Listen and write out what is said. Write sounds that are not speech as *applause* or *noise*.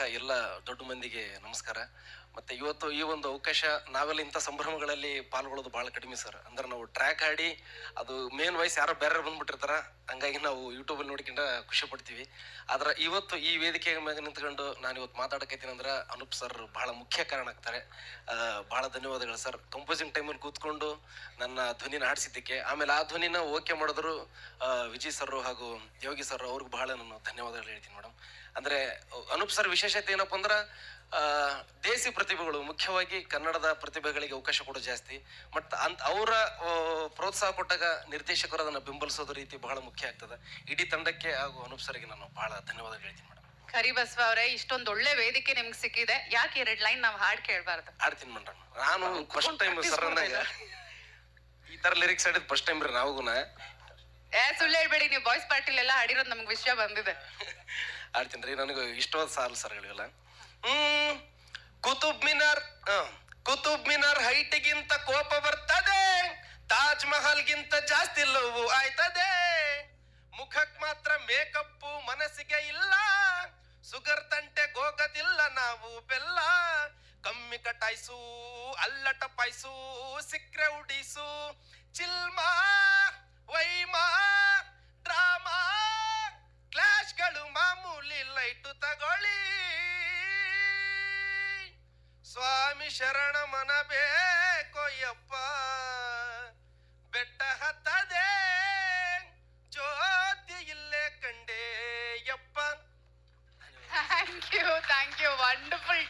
ಎಲ್ಲ ದೊಡ್ಡ ಮಂದಿಗೆ ನಮಸ್ಕಾರ. ಮತ್ತೆ ಇವತ್ತು ಈ ಒಂದು ಅವಕಾಶ ನಾವೆಲ್ಲ ಇಂಥ ಸಂಭ್ರಮಗಳಲ್ಲಿ ಪಾಲ್ಗೊಳ್ಳೋದು ಬಹಳ ಕಡಿಮೆ ಸರ್. ಅಂದ್ರೆ ನಾವು ಟ್ರ್ಯಾಕ್ ಆಡಿ ಅದು ಮೇನ್ ವಯಸ್ಸು ಯಾರೋ ಬೇರೆ ಬಂದ್ಬಿಟ್ಟಿರ್ತಾರ, ಹಂಗಾಗಿ ನಾವು ಯೂಟ್ಯೂಬಲ್ಲಿ ನೋಡ್ಕೊಂಡ ಖುಷಿ ಪಡ್ತೀವಿ. ಆದ್ರೆ ಇವತ್ತು ಈ ವೇದಿಕೆ ಮ್ಯಾಗ ನಿಂತ್ಕೊಂಡು ನಾನು ಇವತ್ತು ಮಾತಾಡಕತ್ತೀನಿ ಅಂದ್ರೆ ಅನೂಪ್ ಸರ್ ಬಹಳ ಮುಖ್ಯ ಕಾರಣ ಆಗ್ತಾರೆ. ಬಹಳ ಧನ್ಯವಾದಗಳು ಸರ್ ಕಂಪೋಸಿಂಗ್ ಟೈಮಲ್ಲಿ ಕೂತ್ಕೊಂಡು ನನ್ನ ಧ್ವನಿನ ಆಡಿಸಿದ್ದಕ್ಕೆ ಆಮೇಲೆ ಆ ಧ್ವನಿನ ಓಕೆ ಮಾಡಿದ್ರು ವಿಜಯ್ ಸರ್ ಹಾಗೂ ಯೋಗಿ ಸರ್ ಅವ್ರಿಗೆ ಬಹಳ ನಾನು ಧನ್ಯವಾದಗಳು ಹೇಳ್ತೀನಿ ಮೇಡಮ್ ಅಂದ್ರೆ ಅನೂಪ್ ಸರ್ ವಿಶೇಷತೆ ಏನಪ್ಪ ಅಂದ್ರೆ ದೇಸಿ ಪ್ರತಿಭೆಗಳು ಮುಖ್ಯವಾಗಿ ಕನ್ನಡದ ಪ್ರತಿಭೆಗಳಿಗೆ ಅವಕಾಶ ಕೊಡೋ ಜಾಸ್ತಿ. ಮತ್ ಅಂತ ಅವರ ಪ್ರೋತ್ಸಾಹ ಕೊಟ್ಟಾಗ ನಿರ್ದೇಶಕರು ಅದನ್ನು ಬೆಂಬಲಿಸೋದು ರೀತಿ ಬಹಳ ಮುಖ್ಯ ಆಗ್ತದೆ. ಇಡೀ ತಂಡಕ್ಕೆ ಹಾಗೂ ಅನೂಪ್ ಸರ್ಗೆ ನಾನು ಬಹಳ ಧನ್ಯವಾದ ಹೇಳ್ತೀನಿ ಮೇಡಮ್. ಕರಿಬಸವ ಅವರೇ ಇಷ್ಟೊಂದು ಒಳ್ಳೆ ವೇದಿಕೆ ನಿಮ್ಗೆ ಸಿಕ್ಕಿದೆ. ಯಾಕೆ ಎರಡ್ ಲೈನ್ ನಾವು ಹಾಡ್ ಕೇಳಬಾರ್ದು? ಆಡ್ತೀನಿ ಮೇಡಮ್. ನಾನು ಫಸ್ಟ್ ಟೈಮ್ ಸರ್ ಈ ತರ ಲಿರಿಕ್ಸ್ ಆಡಿದ್ ಫಸ್ಟ್ ಟೈಮ್ ರೀ ನಾವು ಏ ಸುಳ್ಳು ಹೇಳ್ಬೇಡಿ ನೀವು ಬಾಯ್ಸ್ ಪಾರ್ಟಿಲೆಲ್ಲ ಹಾಡಿರೋದು ನಮ್ಗೆ ವಿಷಯ ಬಂದಿದೆ. *laughs* ಆಡ್ತೀನಿ ರೀ ನನಗೆ ಇಷ್ಟವಾದ ಸಾಲು ಸರ್ಗಳಿವೆಲ್ಲ ಹ್ಮ್. ಕುತುಬ್ ಮಿನಾರ್ ಕುತುಬ್ ಮಿನಾರ್ ಹೈಟ್ಗಿಂತ ಕೋಪ ಬರ್ತದೆ. ತಾಜ್ ಮಹಲ್ಗಿಂತ ಜಾಸ್ತಿ ಲವ್ ಆಯ್ತದೆ. ಮುಖಕ್ ಮಾತ್ರ ಮೇಕಪ್ ಮನಸ್ಸಿಗೆ ಇಲ್ಲ. ಸುಗರ್ ತಂಟೆ ಹೋಗೋದಿಲ್ಲ ನಾವು ಬೆಲ್ಲ. ಕಮ್ಮಿ ಕಟಾಯಿಸು ಅಲ್ಲಟ ಪಾಯಿಸು ಸಿಕ್ರೆ ಉಡಿಸು. ಚಿಲ್ಮಾ, ವೈಮಾ, ಡ್ರಾಮಾ. ಕ್ಲಾಶ್ಗಳು ಮಾಮೂಲಿ ಲೈಟು ತಗೊಳ್ಳಿ. ಶರಣ ಮನ ಬೇಕೊಯ್ಯಪ್ಪ ಬೆಟ್ಟ ಹತ್ತದೆ ಜ್ಯೋತಿ ಇಲ್ಲೇ ಕಂಡೇಯಪ್ಪ thank you thank you wonderful